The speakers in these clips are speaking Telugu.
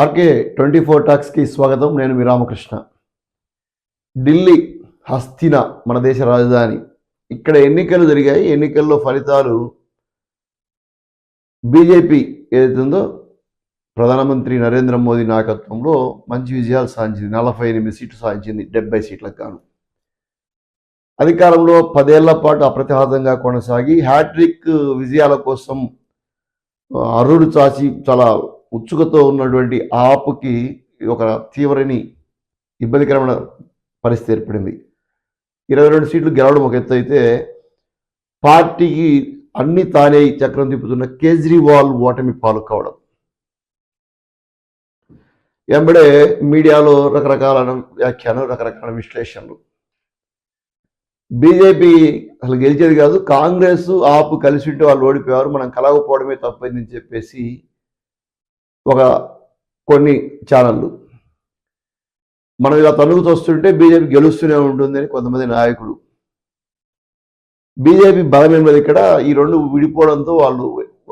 ఆర్కే ట్వంటీ ఫోర్ టాక్స్కి స్వాగతం. నేను మీ రామకృష్ణ. ఢిల్లీ హస్తిన మన దేశ రాజధాని. ఇక్కడ ఎన్నికలు జరిగాయి. ఎన్నికల్లో ఫలితాలు బీజేపీ ఏదైతుందో ప్రధానమంత్రి నరేంద్ర మోదీ నాయకత్వంలో మంచి విజయాలు సాధించింది. నలభై ఎనిమిది సీట్లు సాధించింది. డెబ్బై సీట్లకు గాను అధికారంలో పదేళ్ళ పాటు అప్రతిహతంగా కొనసాగి హ్యాట్రిక్ విజయాల కోసం అరుడు చాచి చాలా ఉత్సుకతో ఉన్నటువంటి ఆపుకి ఒక తీవ్రని ఇబ్బందికరమైన పరిస్థితి ఏర్పడింది. ఇరవై రెండు సీట్లు గెలవడం ఒక ఎత్తు అయితే పార్టీకి అన్ని తానే చక్రం తిప్పుతున్న కేజ్రీవాల్ ఓటమి పాలు కావడం. వెంబడే మీడియాలో రకరకాల వ్యాఖ్యానం రకరకాల విశ్లేషణలు. బీజేపీ అసలు గెలిచేది కాదు కాంగ్రెస్ ఆపు కలిసి ఉంటే వాళ్ళు ఓడిపోయారు మనం కలగకపోవడమే తప్పైందని చెప్పేసి ఒక కొన్ని ఛానళ్ళు మనం ఇలా తనుగుతూ వస్తుంటే బీజేపీ గెలుస్తూనే ఉంటుంది అని కొంతమంది నాయకులు. బీజేపీ బలమైన మీద ఇక్కడ ఈ రెండు విడిపోవడంతో వాళ్ళు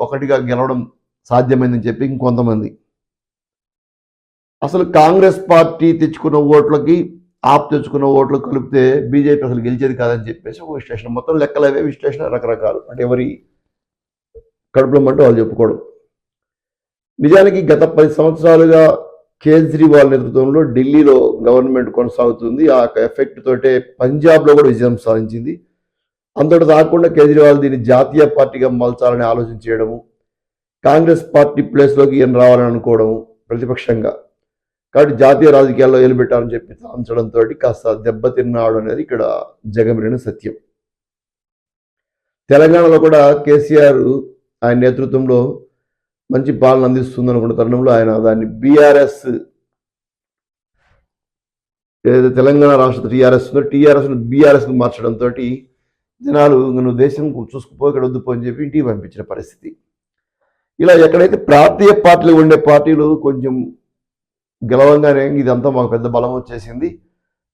ఒకటిగా గెలవడం సాధ్యమైందని చెప్పి ఇంకొంతమంది. అసలు కాంగ్రెస్ పార్టీ తెచ్చుకున్న ఓట్లకి ఆప్ తెచ్చుకున్న ఓట్లు కలిపితే బీజేపీ అసలు గెలిచేది కాదని చెప్పేసి ఒక విశ్లేషణ. మొత్తం లెక్కలవే విశ్లేషణ రకరకాలు. అంటే ఎవరి కడుపులో వాళ్ళు చెప్పుకోవడం. నిజానికి గత పది సంవత్సరాలుగా కేజ్రీవాల్ నేతృత్వంలో ఢిల్లీలో గవర్నమెంట్ కొనసాగుతుంది. ఆ ఎఫెక్ట్ తోటే పంజాబ్లో కూడా విజయం సాధించింది. అంతటి కాకుండా కేజ్రీవాల్ దీన్ని జాతీయ పార్టీగా మలచాలని ఆలోచన చేయడము కాంగ్రెస్ పార్టీ ప్లేస్లోకి ఈయన రావాలని అనుకోవడము ప్రతిపక్షంగా. కాబట్టి జాతీయ రాజకీయాల్లో ఏలుబెట్టాలని చెప్పి అంచడంతో కాస్త దెబ్బతిన్నాడు అనేది ఇక్కడ జగమిరిన సత్యం. తెలంగాణలో కూడా కేసీఆర్ ఆయన నేతృత్వంలో మంచి పాలన అందిస్తుంది అనుకున్న తరుణంలో ఆయన దాన్ని బీఆర్ఎస్ ఏదైతే తెలంగాణ రాష్ట్ర టీఆర్ఎస్ ఉందో టీఆర్ఎస్ను బీఆర్ఎస్ మార్చడంతో జనాలు నువ్వు దేశం చూసుకుపో ఇక్కడ వద్దుపో అని చెప్పి ఇంటికి పంపించిన పరిస్థితి. ఇలా ఎక్కడైతే ప్రాంతీయ పార్టీలు ఉండే పార్టీలు కొంచెం గెలవంగానే ఇదంతా మాకు పెద్ద బలం వచ్చేసింది.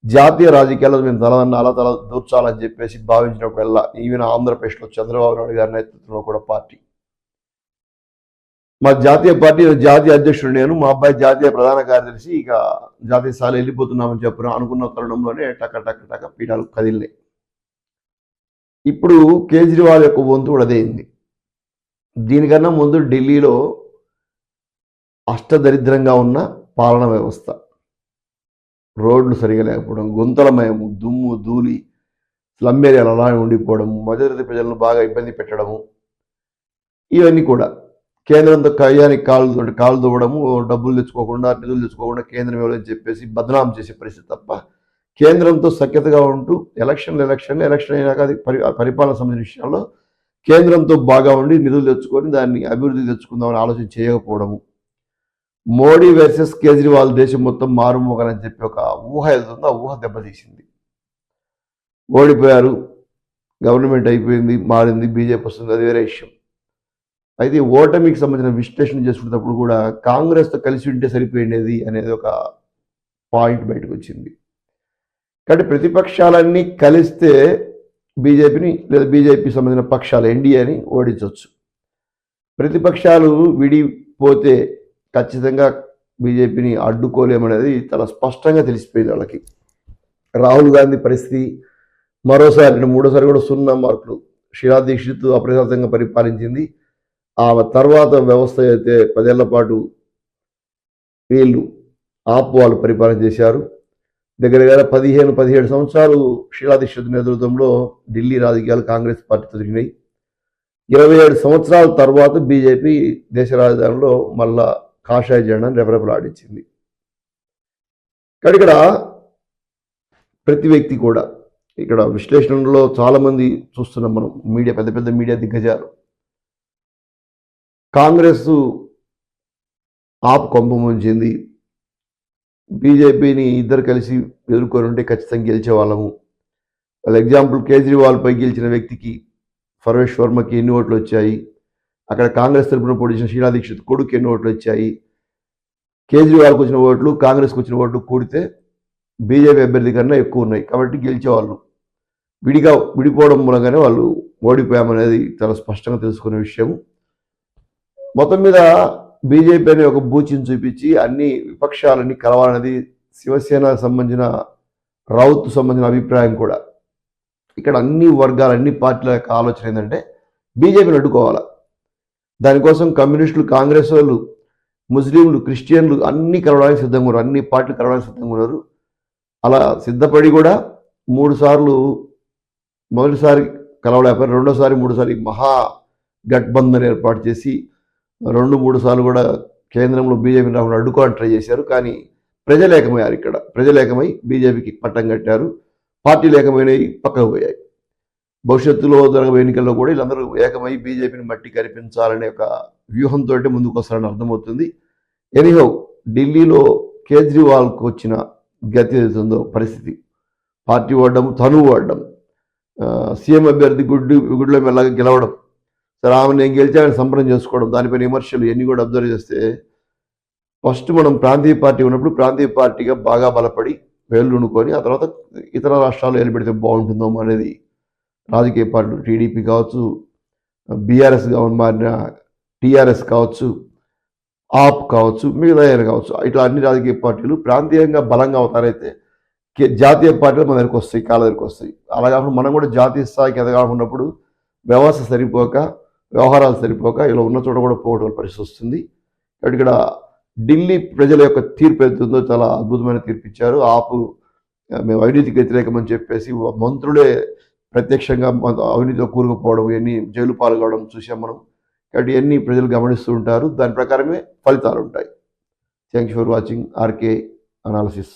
జాతీయ రాజకీయాల్లో మేము తలదన్న అలా తల దూర్చాలని చెప్పేసి భావించినప్పుడల్లా ఈవెన్ ఆంధ్రప్రదేశ్లో చంద్రబాబు నాయుడు గారి నేతృత్వంలో కూడా పార్టీ మా జాతీయ పార్టీ జాతీయ అధ్యక్షుడు నేను మా అబ్బాయి జాతీయ ప్రధాన కార్యదర్శి. ఇక జాతీయ స్థాయిలో వెళ్ళిపోతున్నామని చెప్పిన అనుకున్న తరుణంలోనే టక టక టక పీఠాలు కదిలినాయి. ఇప్పుడు కేజ్రీవాల్ యొక్క వంతు కూడా అదేంది దీనికన్నా ముందు ఢిల్లీలో అష్టదరిద్రంగా ఉన్న పాలన వ్యవస్థ. రోడ్లు సరిగా లేకపోవడం గుంతలమయము దుమ్ము ధూళి స్లమ్ ఏరియాలు అలానే ఉండిపోవడం మధ్యతరగతి ప్రజలను బాగా ఇబ్బంది పెట్టడము ఇవన్నీ కూడా. కేంద్రంతో కయ్యానికి కాళ్ళు కాళ్ళు దువ్వడము డబ్బులు తెచ్చుకోకుండా నిధులు తెచ్చుకోకుండా కేంద్రం ఇవ్వాలని చెప్పేసి బదనాం చేసే పరిస్థితి తప్ప కేంద్రంతో సఖ్యతగా ఉంటూ ఎలక్షన్లు ఎలక్షన్లు ఎలక్షన్ అయినాక అది పరి పరిపాలన సంబంధించిన విషయాల్లో కేంద్రంతో బాగా ఉండి నిధులు తెచ్చుకొని దాన్ని అభివృద్ధి తెచ్చుకుందామని ఆలోచన చేయకపోవడము. మోడీ వర్సెస్ కేజ్రీవాల్ దేశం మొత్తం మారుమోగనని చెప్పి ఒక ఊహ వెళ్తుంది ఆ ఊహ దెబ్బతీసింది. ఓడిపోయారు గవర్నమెంట్ అయిపోయింది మారింది బీజేపీ వస్తుంది అది వేరే విషయం. అయితే ఓటమికి సంబంధించిన విశ్లేషణ చేసుకునేటప్పుడు కూడా కాంగ్రెస్తో కలిసి ఉంటే సరిపోయిండేది అనేది ఒక పాయింట్ బయటకు వచ్చింది. కాబట్టి ప్రతిపక్షాలన్నీ కలిస్తే బీజేపీని లేదా బీజేపీ సంబంధించిన పక్షాలు ఎన్డీఏని ఓడించవచ్చు. ప్రతిపక్షాలు విడిపోతే ఖచ్చితంగా బీజేపీని అడ్డుకోలేమనేది చాలా స్పష్టంగా తెలిసిపోయింది వాళ్ళకి. రాహుల్ గాంధీ పరిస్థితి మరోసారి మూడోసారి కూడా సున్నా మార్కులు షీలా దీక్షిత్ అప్రజాతంగా పరిపాలించింది. ఆ తర్వాత వ్యవస్థ అయితే పదేళ్ళ పాటు వీళ్ళు ఆప్ వాళ్ళు పరిపాలన చేశారు. దగ్గర దగ్గర పదిహేను పదిహేడు సంవత్సరాలు షీలా నేతృత్వంలో ఢిల్లీ రాజకీయాలు కాంగ్రెస్ పార్టీ జరిగినాయి ఇరవై ఏడు సంవత్సరాల తర్వాత బీజేపీ దేశ రాజధానిలో మళ్ళా కాషాయ జెండాను రెపరెపలాడించింది. కానీ ఇక్కడ ప్రతి వ్యక్తి కూడా ఇక్కడ విశ్లేషణలో చాలామంది చూస్తున్నాం మనం. మీడియా పెద్ద పెద్ద మీడియా దిగ్గజాలు. కాంగ్రెస్ ఆప్ కొంపం ఉంచింది బీజేపీని ఇద్దరు కలిసి ఎదుర్కొని ఉంటే ఖచ్చితంగా గెలిచే వాళ్ళము వాళ్ళ ఎగ్జాంపుల్ కేజ్రీవాల్పై గెలిచిన వ్యక్తికి ఫర్వేష్ వర్మకి ఎన్ని ఓట్లు వచ్చాయి? అక్కడ కాంగ్రెస్ తరపున పొడిచిన చేసిన షీలా దీక్షిత్ కొడుకు ఎన్ని ఓట్లు వచ్చాయి? కేజ్రీవాల్కి వచ్చిన ఓట్లు కాంగ్రెస్కి వచ్చిన ఓట్లు కూడితే బీజేపీ అభ్యర్థి కన్నా ఎక్కువ ఉన్నాయి. కాబట్టి గెలిచేవాళ్ళు. విడిగా విడిపోవడం మూలంగానే వాళ్ళు ఓడిపోయామనేది చాలా స్పష్టంగా తెలుసుకునే విషయం మొత్తం మీద బీజేపీ అనే ఒక బూచిని చూపించి అన్ని విపక్షాలన్నీ కలవాలనేది శివసేనకు సంబంధించిన రౌత్ సంబంధించిన అభిప్రాయం కూడా. ఇక్కడ అన్ని వర్గాల అన్ని పార్టీల యొక్క ఆలోచన ఏంటంటే బీజేపీని అడ్డుకోవాలా? దానికోసం కమ్యూనిస్టులు కాంగ్రెస్ వాళ్ళు ముస్లింలు క్రిస్టియన్లు అన్ని కలవడానికి సిద్ధంగా ఉన్నారు. అన్ని పార్టీలు కలవడానికి సిద్ధంగా ఉన్నారు. అలా సిద్ధపడి కూడా మూడు సార్లు మొదటిసారి కలవలేకపోయారు రెండోసారి మూడోసారి మహా గట్బంధన్ ఏర్పాటు చేసి రెండు మూడు సార్లు కూడా కేంద్రంలో బీజేపీని రాకుండా అడ్డుకోవడానికి ట్రై చేశారు. కానీ ప్రజలేకమయ్యారు ఇక్కడ. ప్రజలేకమై బీజేపీకి పట్టం కట్టారు. పార్టీ లేకమైనవి పక్కకు పోయాయి. భవిష్యత్తులో జరగబోయే ఎన్నికల్లో కూడా వీళ్ళందరూ ఏకమై బీజేపీని మట్టి కనిపించాలనే ఒక వ్యూహంతో ముందుకు వస్తారని అర్థమవుతుంది. ఎనిహో ఢిల్లీలో కేజ్రీవాల్కు వచ్చిన గతి ఏదైతుందో పరిస్థితి. పార్టీ ఓడడం తను ఓడడం సీఎం అభ్యర్థి గుడ్డు గుడ్లో మెల్లగా గెలవడం. సరే ఆమె నేను గెలిచానని సంబరం చేసుకోవడం దానిపైన విమర్శలు ఇవన్నీ కూడా అబ్జర్వ్ చేస్తే ఫస్ట్ మనం ప్రాంతీయ పార్టీ ఉన్నప్పుడు ప్రాంతీయ పార్టీగా బాగా బలపడి వేళ్ళునుకొని ఆ తర్వాత ఇతర రాష్ట్రాలు ఏలు బాగుంటుందో అనేది రాజకీయ పార్టీలు టీడీపీ కావచ్చు బీఆర్ఎస్గా మారిన టీఆర్ఎస్ కావచ్చు ఆప్ కావచ్చు మిగతా ఏమైనా కావచ్చు ఇట్లా అన్ని రాజకీయ పార్టీలు ప్రాంతీయంగా బలంగా అవుతారైతే కే- జాతీయ పార్టీలు మన దగ్గరికి వస్తాయి కాళ్ళ దగ్గరికి వస్తాయి. అలా కాకుండా మనం కూడా జాతీయ స్థాయికి ఎదగాలనుకున్నప్పుడు వ్యవస్థ సరిపోక వ్యవహారాలు సరిపోక ఇలా ఉన్న చోట కూడా పోవడం పరిస్థితి వస్తుంది. కాబట్టి ఇక్కడ ఢిల్లీ ప్రజల యొక్క తీర్పు అవుతుందో చాలా అద్భుతమైన తీర్పు ఇచ్చారు. ఆపు మేము అవినీతికి వ్యతిరేకమని చెప్పేసి మంత్రులే ప్రత్యక్షంగా అవినీతిలో కూరుకుపోవడం ఇవన్నీ జైలు పాల్గొవడం చూసాం మనం. కాబట్టి ఇవన్నీ ప్రజలు గమనిస్తూ ఉంటారు. దాని ప్రకారమే ఫలితాలు ఉంటాయి. Thank you for watching RK analysis